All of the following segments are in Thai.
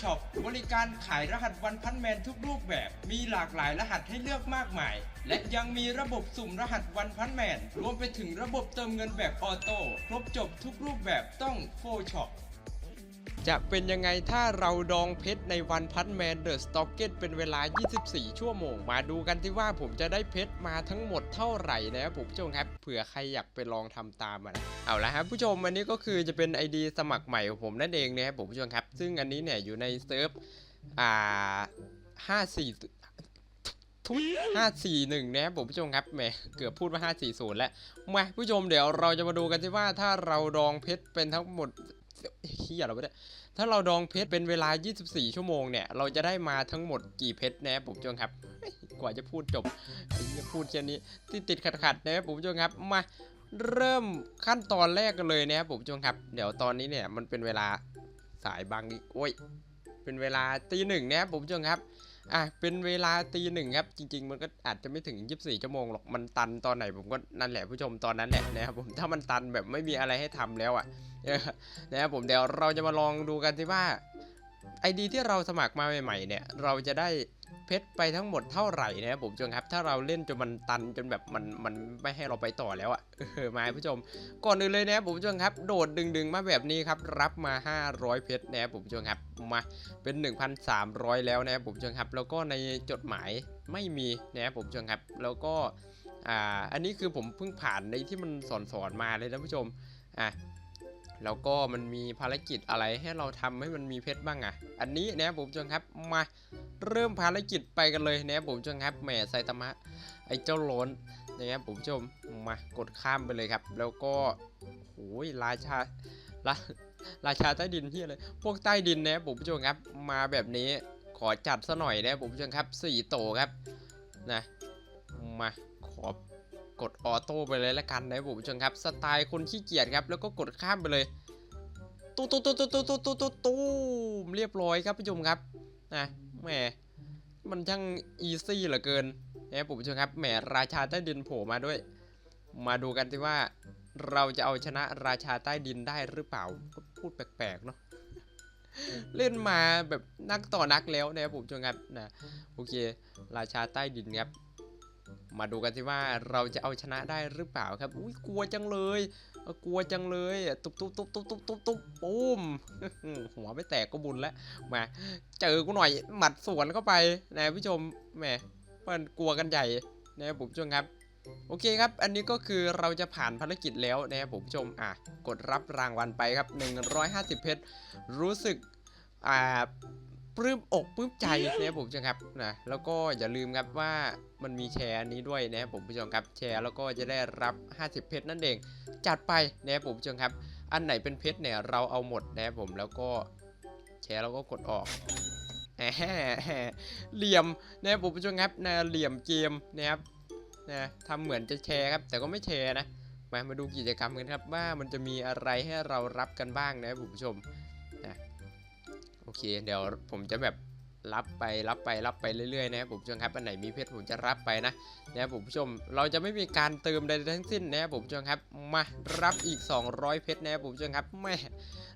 ช็อปบริการขายรหัสวันพันแมนทุกรูปแบบ มีหลากหลายรหัสให้เลือกมากมาย และยังมีระบบสุ่มรหัสวันพันแมน รวมไปถึงระบบเติมเงินแบบออโต้ ครบจบทุกรูปแบบต้องโฟช็อป จะเป็นยังไงถ้าเราดองเพชรในวันพันแมนเดอะสต็อกเก็ตเป็นเวลา 24 ชั่วโมง มาดูกันที่ว่าผมจะได้เพชรมาทั้งหมดเท่าไหร่นะครับผมผู้ชมครับเผื่อใครอยากไปลองทำตามอะนะเอาละครับผู้ชมอันนี้ก็คือจะเป็น ID สมัครใหม่ของผมนั่นเองนะครับผมผู้ชมครับ ซึ่งอันนี้เนี่ยอยู่ในเซิร์ฟอ่า54ทุย541นะครับผมผู้ชมครับแหมเกือบพูดว่า540แล้วมาผู้ชมเดี๋ยวเราจะมาดูกันที่ว่าถ้าเราดองเพชรเป็นทั้งหมด เฮียเราไม่ได้ถ้าเราดองเพชรเป็นเวลา 24 ชั่วโมงเนี่ย เราจะได้มาทั้งหมดกี่เพชรนะผมผู้ชมครับ กว่าจะพูดจบจะพูดแค่นี้ที่ติดขัดๆนะครับผมผู้ชมครับ มาเริ่มขั้นตอนแรกกันเลยนะครับผมผู้ชมครับ เดี๋ยวตอนนี้เนี่ยมันเป็นเวลาสายบางอีกโอ้ย เป็นเวลาตีหนึ่งนะครับผมผู้ชมครับ อะเป็นเวลาตีหนึ่งครับ จริง ๆ มันก็อาจจะไม่ถึง 24 ชั่วโมงหรอกมันตันตอนไหนผมก็นั่นแหละผู้ชมตอนนั้นแหละนะครับผมถ้ามันตันแบบไม่มีอะไรให้ทำแล้วอะนะครับผมเดี๋ยวเราจะมาลองดูกันสิว่าไอดีที่เราสมัครมาใหม่ๆเนี่ย เราจะได้ เพชรไปทั้งหมดเท่าไหร่นะครับผมผู้ชมครับ ถ้าเราเล่นจนมันตันจนแบบมันมันไม่ให้เราไปต่อแล้วอะ่ะเออมาผู้ชม ก่อนอื่นเลยนะครับผมผู้ชมครับโดดดึงๆมาแบบนี้ครับรับมา 500 เพชรนะครับผมผู้ชมครับมาเป็น 1,300 แล้วนะครับผมผู้ชมครับ แล้วก็ในจดหมายไม่มีนะครับผมผู้ชมครับ แล้วก็อ่าอันนี้คือผมเพิ่งผ่านในที่มันสอนสอนมาเลยนะผู้ชมอะ แล้วก็มันมีภารกิจอะไรให้เราทำให้มันมีเพชรบ้างอะ อันนี้นะผมผู้ชมครับมาเริ่มภารกิจไปกันเลยนะผมผู้ชมครับแหมไซตามะไอเจ้าโลนนะครับผมชมมากดข้ามไปเลยครับ แล้วก็โอ้ยราชาราราชาใต้ดินที่อะไรพวกใต้ดินนะผมผู้ชมครับ มาแบบนี้ขอจัดซะหน่อยนะผมผู้ชมครับสี่โตครับนะมาขอ กดออโต้ไปเลยละกันนะครับผมผู้ชมครับสไตล์คนขี้เกียจครับแล้วก็กดข้ามไปเลยตู้ตู้ตู้ตู้ตู้ตู้ตู้ตู้ตู้มเรียบร้อยครับผู้ชมครับนะแหมมันช่างอีซี่เหลือเกินนะครับผมผู้ชมครับแหมราชาใต้ดินโผล่มาด้วย มาดูกันสิว่าเราจะเอาชนะราชาใต้ดินได้หรือเปล่าพูดแปลกๆเนาะเล่นมาแบบนักต่อนักแล้วนะครับผมชมครับนะโอเค ราชาใต้ดินครับ มาดูกันสิว่าเราจะเอาชนะได้หรือเปล่าครับ อุ้ยกลัวจังเลย กลัวจังเลยตุ๊บตุ๊บตุ๊บตุ๊บตุ๊บตุ๊บตุ๊บปุ้มหัวไม่แตกก็บุญแล้วมาเจอกูหน่อยหมัดสวนเข้าไปนะผู้ชมแหมมันกลัวกันใหญ่นะผมชมครับโอเคครับ อันนี้ก็คือเราจะผ่านภารกิจแล้วนะครับผมผู้ชม อะ กดรับรางวัลไปครับ 150 เพชร รู้สึก อ่า ปลื้มอกปลื้มใจนะครับผมชมครับนะแล้วก็อย่าลืมครับว่ามันมีแชร์นี้ด้วยนะครับผมผู้ชมครับแชร์แล้วก็จะได้รับ 50 เพชรนั่นเอง จัดไปนะครับผมผู้ชมครับ อันไหนเป็นเพชรเนี่ยเราเอาหมดนะครับผมแล้วก็แชร์แล้วก็กดออกแหมเหลี่ยมนะครับผมผู้ชมครับนะเหลี่ยมเกมนะครับนะทำเหมือนจะแชร์ครับ แต่ก็ไม่แชร์นะมามาดูกิจกรรมกันครับว่ามันจะมีอะไรให้เรารับกันบ้างนะครับผู้ชม เค เดี๋ยวผมจะแบบรับไปรับไปรับไปเรื่อยๆนะครับผมชมครับอันไหนมีเพชรผมจะรับไปนะนะครับผมผู้ชมเราจะไม่มีการเติมใดๆทั้งสิ้นนะครับผมชมครับมารับอีก 200 เพชรนะครับผมชมครับแม่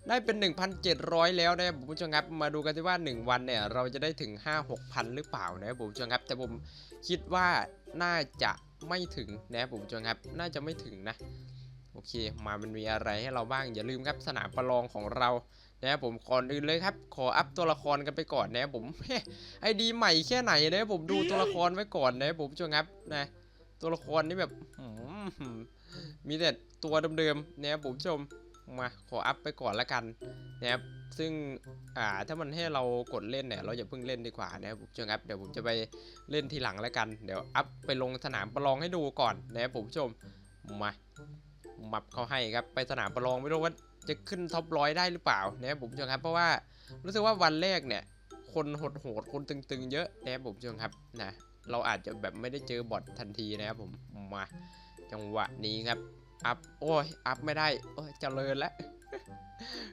ได้เป็น 1,700 แล้วนะครับผมผู้ชมครับมาดูกันที่ว่า 1 วันเนี่ยเราจะได้ถึง 5-6พันหรือเปล่านะครับผมผู้ชมครับ แต่ผมคิดว่าน่าจะไม่ถึงนะครับผมผู้ชมครับน่าจะไม่ถึงนะโอเค มามันมีอะไรให้เราบ้างอย่าลืมครับสนามประลองของเรา นะครับผมก่อนอื่นเลยครับ ขออัพตัวละครกันไปก่อนนะครับผมไอดีใหม่แค่ไหนนะครับผมดูตัวละครไว้ก่อนนะครับผมชมครับนะตัวละครนี่แบบมมีแต่ตัวเดิมๆนะครับผมชมมาขออัพไปก่อนละกันนะครับซึ่งอ่าถ้ามันให้เรากดเล่นเนี่ยเราอย่าเพิ่งเล่นดีกว่านะครับผมชมครับเดี๋ยวผมจะไปเล่นทีหลังละกัน เดี๋ยวอัพไปลงสนามประลองให้ดูก่อนนะครับผมชมมามับเขาให้ครับไปสนามประลองไม่รู้ว่า จะขึ้นท็อปร้อยได้หรือเปล่านะครับผมผู้ชมครับ เพราะว่ารู้สึกว่าวันแรกเนี่ย คนโหดๆคนตึงๆ เยอะนะครับผมผู้ชมครับนะเราอาจจะแบบไม่ได้เจอบอททันทีนะครับผมมาจังหวะนี้ครับอัพโอ้ยอัพไม่ได้โอ้ยเจริญแล้ว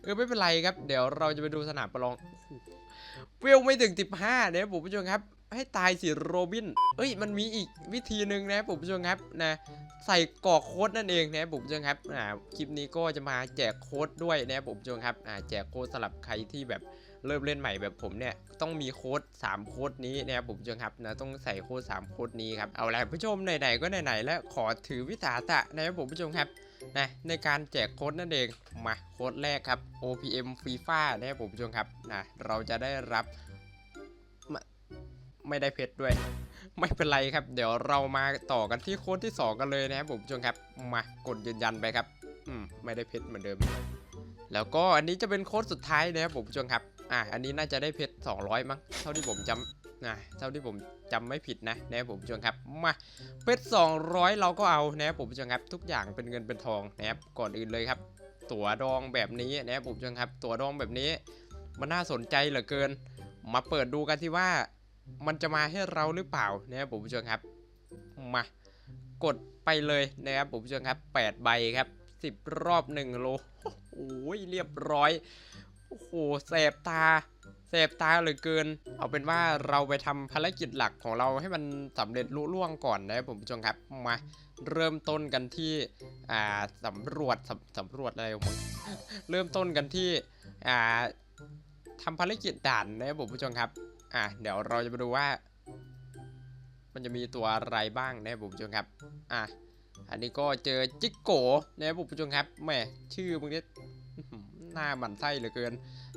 เออไม่เป็นไรครับ เดี๋ยวเราจะไปดูสนามประลองโอ้โหเวลไม่ถึง 15นะครับผมผู้ชมครับ ให้ตายสิโรบิน เอ้ยมันมีอีกวิธีหนึ่งนะครับผมผู้ชมครับนะ ใส่กรอกโค้ดนั่นเองนะครับผมผู้ชมครับอ่าคลิปนี้ก็จะมาแจกโค้ดด้วยนะครับผมผู้ชมครับอ่าแจกโค้ดสำหรับใครที่แบบเริ่มเล่นใหม่แบบผมเนี่ยต้องมีโค้ด3โค้ดนี้นะครับผมผู้ชมครับนะต้องใส่โค้ด3โค้ดนี้ครับเอาละผู้ชมไหนๆก็ไหนๆแล้วขอถือวิสาสะนะครับผมผู้ชมครับนะในการแจกโค้ดนั่นเองมาโค้ดแรกครับ OPM FIFA นะครับผมผู้ชมครับนะเราจะได้รับ ไม่ได้เพชรด้วย ไม่เป็นไรครับ เดี๋ยวเรามาต่อกันที่โค้ดที่ 2 กันเลยนะครับผมชมครับ มากดยืนยันไปครับ อืมไม่ได้เพชรเหมือนเดิม แล้วก็อันนี้จะเป็นโค้ดสุดท้ายนะครับผมชมครับ อะอันนี้น่าจะได้เพชร200 มั้งเท่าที่ผมจำนะเท่าที่ผมจำไม่ผิดนะนะครับผมชมครับมาเพชร200 เราก็เอานะครับผมชมครับ ทุกอย่างเป็นเงินเป็นทองนะครับก่อนอื่นเลยครับ ตั๋วดองแบบนี้นะครับผมชมครับ ตั๋วดองแบบนี้ มันน่าสนใจเหลือเกิน มาเปิดดูกันที่ว่า มันจะมาให้เราหรือเปล่านะครับผมผู้ชมครับ มากดไปเลยนะครับผมผู้ชมครับ 8 ใบครับ 10 รอบ 1 โลโอ้ยเรียบร้อย โอ้โหแสบตาแสบตาเหลือเกิน เอาเป็นว่าเราไปทำภารกิจหลักของเราให้มันสำเร็จลุล่วงก่อนนะครับผมผู้ชมครับ มาเริ่มต้นกันที่อ่าสำรวจสำสำรวจอะไรของมึงเริ่มต้นกันที่อ่าทำภารกิจด่านนะครับผมผู้ชมครับ อะเดี๋ยวเราจะมาดูว่า มันจะมีตัวอะไรบ้างนะครับผู้ชมครับ อะอันนี้ก็เจอจิกโกนะครับผู้ชมครับแหมชื่อมึงนี่หน้ามันไส้เหลือเกิน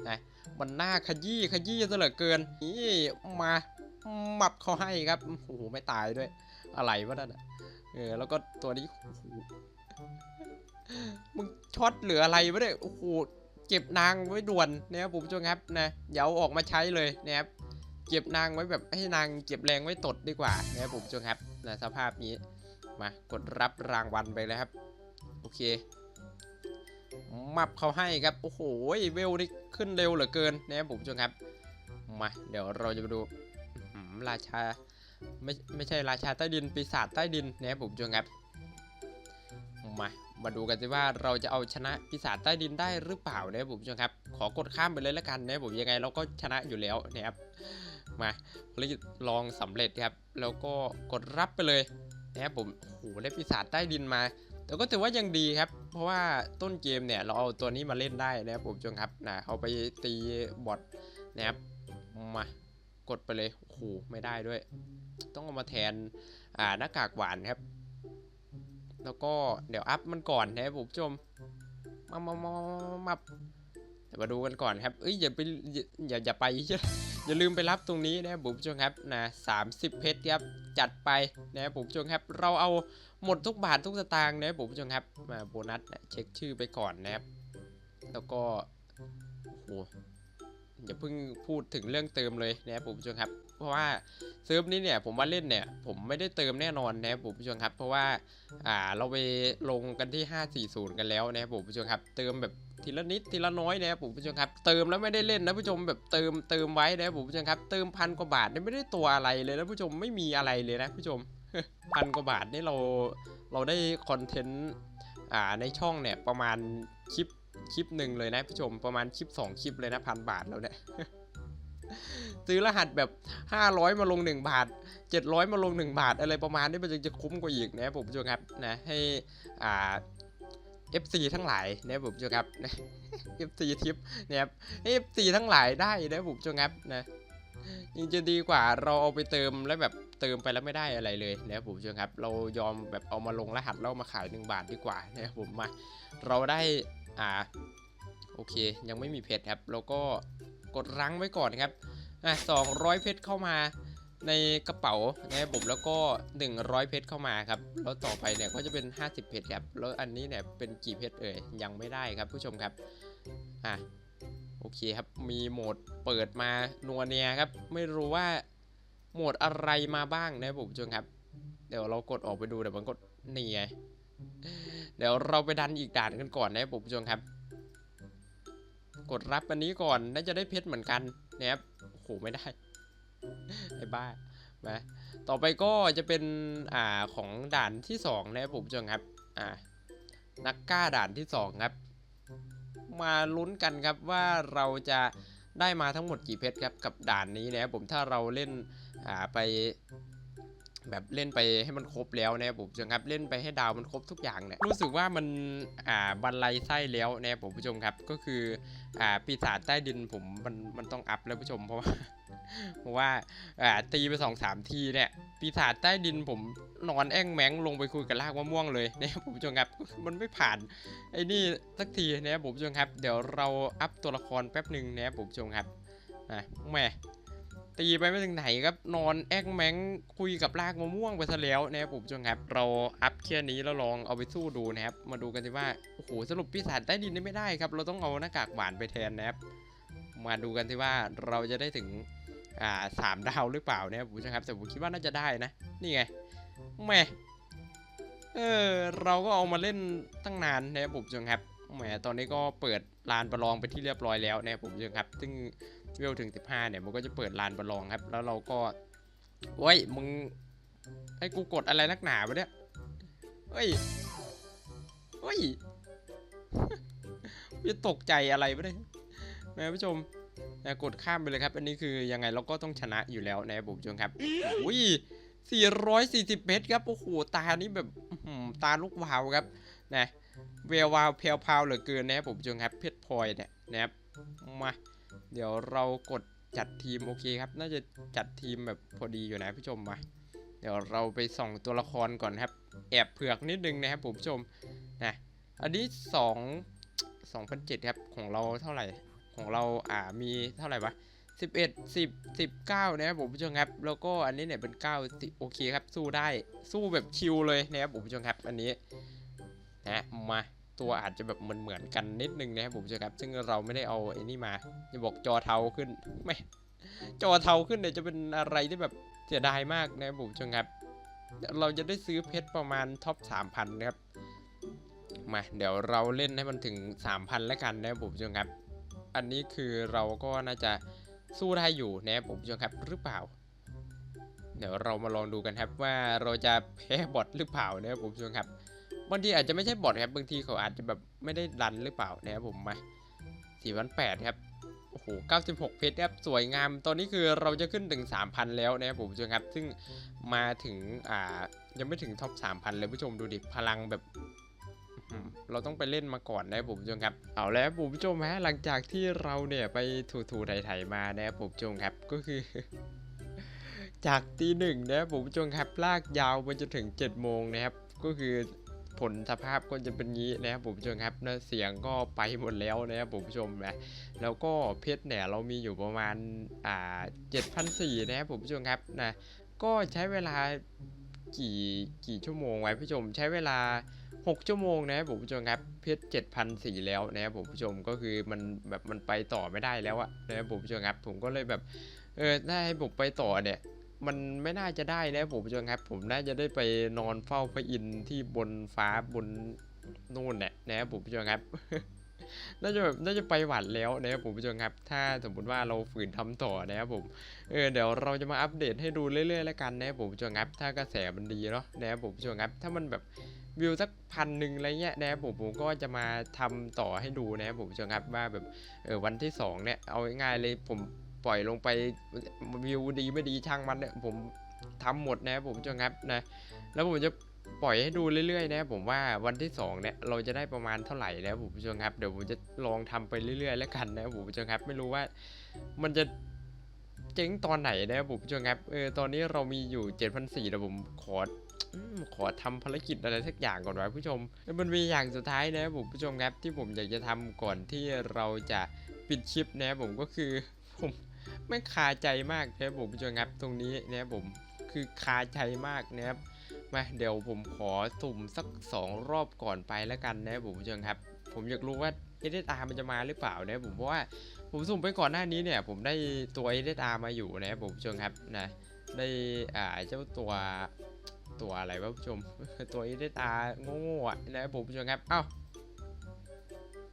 นะมันหน้าขยี้ขยี้ซะเหลือเกินนี่มาหมับเขาให้ครับโอ้โหไม่ตายด้วย อะไรวะนั่นอะเออแล้วก็ตัวนี้มึงช็อตเหลืออะไรวะเนี่ยโอ้โหเก็บนางไว้ด่วนนะครับผมชมครับนะอย่าเอาออกมาใช้เลยนะครับ เก็บนางไว้แบบให้นางเก็บแรงไว้ตดดีกว่านะครับผมผู้ชมครับนะสภาพนี้มากดรับรางวัลไปเลยครับ โอเค มับเขาให้ครับ โอ้โหเวลนี่ขึ้นเร็วเหลือเกินนะครับผมผู้ชมครับมาเดี๋ยวเราจะมาดูราชาไม่ไม่ใช่ราชาใต้ดินปีศาจใต้ดินนะครับผมผู้ชมครับมามาดูกันสิว่าเราจะเอาชนะปีศาจใต้ดินได้หรือเปล่านะครับผมผู้ชมครับ ขอกดข้ามไปเลยแล้วกันนะครับผมยังไงเราก็ชนะอยู่แล้วนะครับ มาภารกิจลองสำเร็จครับ แล้วก็กดรับไปเลยนะครับผมโอ้โหได้ปีศาจใต้ดินมา แต่ก็ถือว่ายังดีครับ เพราะว่าต้นเกมเนี่ยเราเอาตัวนี้มาเล่นได้นะครับผมจงครับนะเอาไปตีบอทนะครับมากดไปเลยโอ้โหไม่ได้ด้วย ต้องเอามาแทนอ่าหน้ากากหวานครับ แล้วก็เดี๋ยวอัพมันก่อนนะครับผมชมมามามามามาเดี๋ยวมาดูกันก่อนครับเอ้ยอย่าไปอย่าอย่าอย่าไป อย่าลืมไปรับตรงนี้นะครับผมผู้ชมครับนะสามสิบเพชรครับจัดไปนะครับผมผู้ชมครับเราเอาหมดทุกบาททุกสตางค์นะครับผมผู้ชมครับมาโบนัสเช็คชื่อไปก่อนนะครับ แล้วก็โอ้โห อย่าเพิ่งพูดถึงเรื่องเติมเลยนะครับผมผู้ชมครับ เพราะว่าเซิร์ฟนี้เนี่ยผมว่าเล่นเนี่ยผมไม่ได้เติมแน่นอนนะครับผมผู้ชมครับ เพราะว่าอ่าเราไปลงกันที่ 540 กันแล้วนะครับผมผู้ชมครับ เติมแบบทีละนิดทีละน้อยนะครับผมผู้ชมครับ เติมแล้วไม่ได้เล่นนะผู้ชมแบบเติมเติมไว้นะครับผมผู้ชมครับ เติมพันกว่าบาทนี่ไม่ได้ตัวอะไรเลยนะผู้ชมไม่มีอะไรเลยนะผู้ชมพันกว่าบาทนี่เราเราได้คอนเทนต์อ่าในช่องเนี่ยประมาณคลิป คลิปหนึ่งเลยนะผู้ชมประมาณคลิป 2 คลิปเลยนะพันบาทแล้วเนี่ยซื้อรหัสแบบ 500 มาลง 1 บาท 700 มาลง 1 บาท อะไรประมาณนี้มันจึงจะคุ้มกว่าอีกนะผมผู้ชมครับนะให้อ่า FC ทั้งหลายนะผมผู้ชมครับนะ FC ทิปนะครับ FC ทั้งหลายได้นะผมผู้ชมครับนะยังจะดีกว่าเราเอาไปเติมแล้วแบบเติมไปแล้วไม่ได้อะไรเลยนะครับผมผู้ชมครับ เรายอมแบบเอามาลงรหัสแล้วเอามาขาย 1 บาทดีกว่านะครับผมมา เราได้ อ่าโอเค ยังไม่มีเพชรครับเราก็กดรั้งไว้ก่อนครับอะ200 เพชรเข้ามาในกระเป๋านะครับผมแล้วก็ 100 เพชรเข้ามาครับแล้วต่อไปเนี่ยก็จะเป็น 50 เพชรครับแล้วอันนี้เนี่ยเป็นกี่เพชรเอ่ยยังไม่ได้ครับผู้ชมครับอะโอเคครับมีโหมดเปิดมานัวเนียครับไม่รู้ว่าโหมดอะไรมาบ้างนะครับผมผู้ชมครับ เดี๋ยวเรากดออกไปดูเดี๋ยวมันกดนี่ไง เดี๋ยวเราไปดันอีกด่านกันก่อนนะครับผมผู้ชมครับ กดรับอันนี้ก่อนน่าจะได้เพชรเหมือนกันนะครับโอ้โหไม่ได้ไอ้บ้ามาต่อไปก็จะเป็นอ่าของด่านที่2นะครับผมผู้ชมครับอ่านักกล้าด่านที่2ครับมาลุ้นกันครับว่าเราจะได้มาทั้งหมดกี่เพชรครับกับด่านนี้นะครับผมถ้าเราเล่นอ่าไป แบบเล่นไปให้มันครบแล้วนะครับผมผู้ชมครับเล่นไปให้ดาวมันครบทุกอย่างเนี่ยรู้สึกว่ามันอ่าบันไลไส้แล้วนะครับผมผู้ชมครับก็คืออ่าปีศาจใต้ดินผมมันมันต้องอัพแล้วผู้ชมเพราะว่าเพราะว่าอ่าตีไปสองสามทีเนี่ยปีศาจใต้ดินผมนอนแอ่งแมงลงไปคุยกับรากมะม่วงเลยนะครับผมผู้ชมครับมันไม่ผ่านไอ้นี่สักทีนะครับผมผู้ชมครับ เดี๋ยวเราอัพตัวละครแป๊บหนึ่งนะครับผมผู้ชมครับอะแม่ ตีไปไม่ถึงไหนครับนอนแอ่งแมงคุยกับรากมะม่วงไปซะแล้วนะครับผมผู้ชมครับเราอัพแค่นี้แล้วลองเอาไปสู้ดูนะครับมาดูกันสิว่าโอ้โหสรุปปีศาจใต้ดินนี่ไม่ได้ครับ เราต้องเอาหน้ากากหวานไปแทนนะครับมาดูกันสิว่าเราจะได้ถึงอ่าสามดาวหรือเปล่าเนี่ยผมจะครับแต่ผมคิดว่าน่าจะได้นะ นี่ไงแหมเออเราก็เอามาเล่นตั้งนานนะครับผมจงครับแหมตอนนี้ก็เปิดลานประลองไปที่เรียบร้อยแล้วนะครับผมจงครับ ซึ่ง เวลถึง 15 เนี่ยมันก็จะเปิดลานประลองครับ แล้วเราก็โอ้ยมึงให้กูกดอะไรนักหนาวะเนี่ยเฮ้ยเฮ้ยจะตกใจอะไรไปเลยแม่ผู้ชมนะกดข้ามไปเลยครับ อันนี้คือยังไงเราก็ต้องชนะอยู่แล้วนะครับผมชมครับอุ้ย440 เมตรครับ โอ้โห ตานี่แบบตาลูกวาวครับ นะเวลวาวเพลวพาวเหลือเกินนะครับผมชมครับ เพชรพลอยเนี่ยนะครับ มา เดี๋ยวเรากดจัดทีมโอเคครับ น่าจะจัดทีมแบบพอดีอยู่นะผู้ชมมาเดี๋ยวเราไปส่องตัวละครก่อนครับ แอบเผือกนิดนึงนะครับผมผู้ชมนะอันนี้2 2007ครับของเราเท่าไหร่ของเราอ่ามีเท่าไหร่วะ11 10 19นะครับผมผู้ชมครับ แล้วก็อันนี้เนี่ยเป็น9 10โอเคครับสู้ได้สู้แบบชิลเลยนะครับผมผู้ชมครับ อันนี้นะมา ตัวอาจจะแบบเหมือนเหมือนกันนิดนึงนะครับผมผู้ชมครับ ซึ่งเราไม่ได้เอาไอ้นี่มาจะบอกจอเทาขึ้นไม่จอเทาขึ้นเนี่ยจะเป็นอะไรที่แบบเสียดายมากนะครับผมผู้ชมครับ เราจะได้ซื้อเพชรประมาณท็อป3,000นะครับมาเดี๋ยวเราเล่นให้มันถึง 3,000 แล้วกันนะครับผมผู้ชมครับ อันนี้คือเราก็น่าจะสู้ได้อยู่นะครับผมผู้ชมครับหรือเปล่า เดี๋ยวเรามาลองดูกันครับว่าเราจะแพ้บอทหรือเปล่านะครับผมผู้ชมครับ บางทีอาจจะไม่ใช่บอทครับบางทีเขาอาจจะแบบไม่ได้รันหรือเปล่านะครับผมมาสี่พันแปดครับโอ้โห96เพชรครับสวยงาม ตอนนี้คือเราจะขึ้นถึง3,000แล้วนะครับผมชมครับ ซึ่งมาถึงอ่ายังไม่ถึงท็อป3,000เลยผู้ชมดูดิพลังแบบเราต้องไปเล่นมาก่อนนะครับผมผู้ชมครับ เอาแล้วผมผู้ชมฮะหลังจากที่เราเนี่ยไปถูถูไถๆมานะครับผมผู้ชมครับก็คือ จากตีหนึ่งนะครับผมผู้ชมครับลากยาวไปจนถึง7จ็ดโมงนะครับ ก็คือ ผลสภาพก็จะเป็นงี้นะครับผมผู้ชมครับนะเสียงก็ไปหมดแล้วนะครับผมผู้ชมนะแล้วก็เพชรเนี่ยเรามีอยู่ประมาณอ่าเจ็ดพันสี่นะครับผมผู้ชมครับนะก็ใช้เวลากี่กี่ชั่วโมงไว้ผู้ชมใช้เวลา 6 ชั่วโมงนะครับผมผู้ชมครับเพชร7,004แล้วนะครับผมผู้ชมก็คือมันแบบมันไปต่อไม่ได้แล้วอะนะครับผมผู้ชมครับผมก็เลยแบบเออถ้าให้ผมไปต่อเนี่ย มันไม่น่าจะได้นะผมผู้ชมครับ ผมน่าจะได้ไปนอนเฝ้าพระอินทร์ที่บนฟ้าบนนู่นเนี่ยนะครับผมผู้ชมครับน่าจะแบบน่าจะไปหวัดแล้วนะครับผมผู้ชมครับ ถ้าสมมติว่าเราฝืนทำต่อนะครับผมเออเดี๋ยวเราจะมาอัปเดตให้ดูเรื่อยๆแล้วกันนะครับผมผู้ชมครับ ถ้ากระแสมันดีเนาะนะครับผมผู้ชมครับ ถ้ามันแบบวิวสักพันหนึ่งอะไรเงี้ยนะครับผมผมก็จะมาทำต่อให้ดูนะครับผมชมครับว่าแบบเออวันที่สองเนี่ยเอาง่ายๆเลยผม ปล่อยลงไปวิวดีไม่ดีช่างมันเนี่ยผมทำหมดนะผมชมครับนะแล้วผมจะปล่อยให้ดูเรื่อยๆนะผมว่าวันที่สองเนี่ยเราจะได้ประมาณเท่าไหร่นะผมผู้ชมครับเดี๋ยวผมจะลองทำไปเรื่อยๆ แล้วกันนะผมผู้ชมครับไม่รู้ว่ามันจะเจ๊งตอนไหนนะผมผู้ชมครับเออตอนนี้เรามีอยู่7,400แต่ผมขอขอทำภารกิจอะไรสักอย่างก่อนไวะผู้ชม แล้วมันมีอย่างสุดท้ายนะผมผู้ชมครับที่ผมอยากจะทำก่อนที่เราจะปิดคลิปนะผมก็คือผม ไม่คาใจมากนะครับผมผู้ชมครับตรงนี้นะครับผมคือคาใจมากนะครับมาเดี๋ยวผมขอสุ่มสักสองรอบก่อนไปแล้วกันนะครับผมผู้ชมครับ ผมอยากรู้ว่า SSR มันจะมาหรือเปล่านะครับผมเพราะว่าผมสุ่มไปก่อนหน้านี้เนี่ย ผมได้ตัว SSR มาอยู่นะครับผมผู้ชมครับนะได้อ่าเจ้าตัวตัวอะไรวะผู้ชมตัวอีเดตาโง่ๆนะครับผมผู้ชมครับเอ้า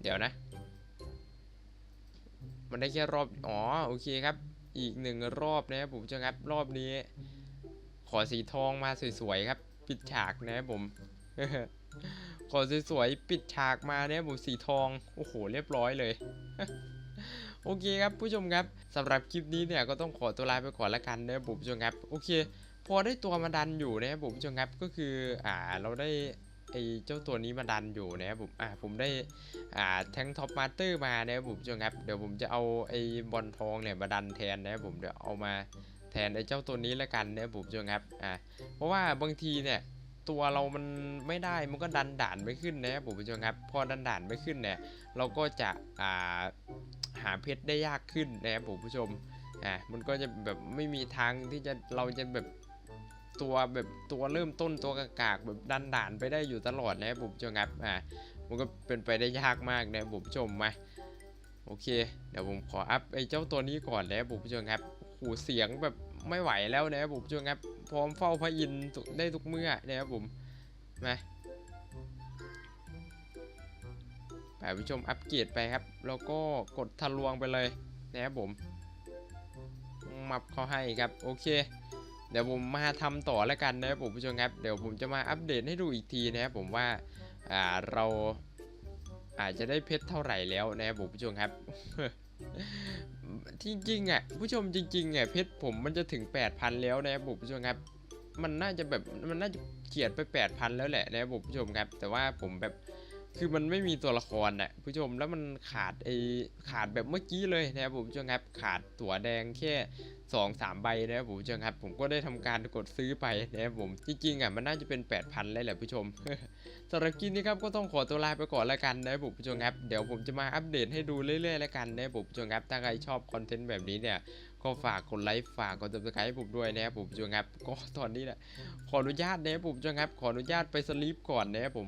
เดี๋ยวนะ มันได้แค่รอบอ๋อโอเคครับ อีกหนึ่งรอบนะครับผมผู้ชมครับรอบนี้ ขอสีทองมาสวยๆครับ ปิดฉากนะครับผมขอสวยๆปิดฉากมาเนี่ยผมสีทองโอ้โหเรียบร้อยเลย โอเคครับผู้ชมครับสำหรับคลิปนี้เนี่ยก็ต้องขอตัวลาไปก่อนละกันนะครับผมผู้ชมครับโอเค พอได้ตัวมาดันอยู่นะครับผมผู้ชมครับก็คืออ่าเราได้ ไอเจ้าตัวนี้มาดันอยู่นะครับผมอ่าผมได้อ่าแทงท็อปมาสเตอร์มานะครับผมผู้ชมครับเดี๋ยวผมจะเอาไอบอลทองเนี่ยมาดันแทนนะครับผมเดี๋ยวเอามาแทนไอเจ้าตัวนี้แล้วกันนะครับผมผู้ชมครับอ่าเพราะว่าบางทีเนี่ยตัวเรามันไม่ได้มันก็ดันด่านไม่ขึ้นนะครับผมผู้ชมครับ พอดันด่านไม่ขึ้นเนี่ยเราก็จะอ่าหาเพชรได้ยากขึ้นนะครับผมผู้ชมอะมันก็จะแบบไม่มีทางที่จะเราจะแบบ ตัวแบบตัวเริ่มต้นตัวกากๆแบบดันด่านไปได้อยู่ตลอดนะครับผมผู้ชมครับอะมันก็เป็นไปได้ยากมากนะครับผมผู้ชมมาโอเค เดี๋ยวผมขออัพไอ้เจ้าตัวนี้ก่อนนะครับผมผู้ชมครับโอ้โหเสียงแบบไม่ไหวแล้วนะครับผมผู้ชมครับพร้อมเฝ้าพระอินทร์ได้ทุกเมื่อนะครับผมมาไปผู้ชมอัปเกรดไปครับ แล้วก็กดทะลวงไปเลยนะครับผมมับเขาให้ครับ โอเค เดี๋ยวผมมาทำต่อแล้วกันนะครับผมผู้ชมครับ เดี๋ยวผมจะมาอัปเดตให้ดูอีกทีนะครับผมว่าอ่าเราอาจจะได้เพชรเท่าไหร่แล้วนะครับผมผู้ชมครับจริงๆอะผู้ชมจริงๆอะเพชรผมมันจะถึง 8,000 แล้วนะครับผมผู้ชมครับ มันน่าจะแบบมันน่าจะเกียดไป 8,000 แล้วแหละนะครับผมผู้ชมครับ แต่ว่าผมแบบ คือมันไม่มีตัวละครน่ะผู้ชมแล้วมันขาดไอขาดแบบเมื่อกี้เลยนะครับผมผู้ชมครับขาดตั๋วแดงแค่สองสามใบนะครับผมผู้ชมครับผมก็ได้ทำการกดซื้อไปนะครับผมจริงๆอะมันน่าจะเป็น 8,000เลยแหละผู้ชมสำหรับคลิปนี้ครับก็ต้องขอตัวลาไปก่อนล้วกันนะครับผมผู้ชมครับเดี๋ยวผมจะมาอัปเดตให้ดูเรื่อยๆล้วกันนะครับผมผู้ชมครับถ้าใครชอบคอนเทนต์แบบนี้เนี่ยก็ฝากกดไลค์ฝากกดติดตามให้ผมด้วยนะครับผมผู้ชมครับก็ตอนนี้แหละขออนุญาตนะครับผมผู้ชมครับขออนุญาตไปสลีปก่อนนะครับผม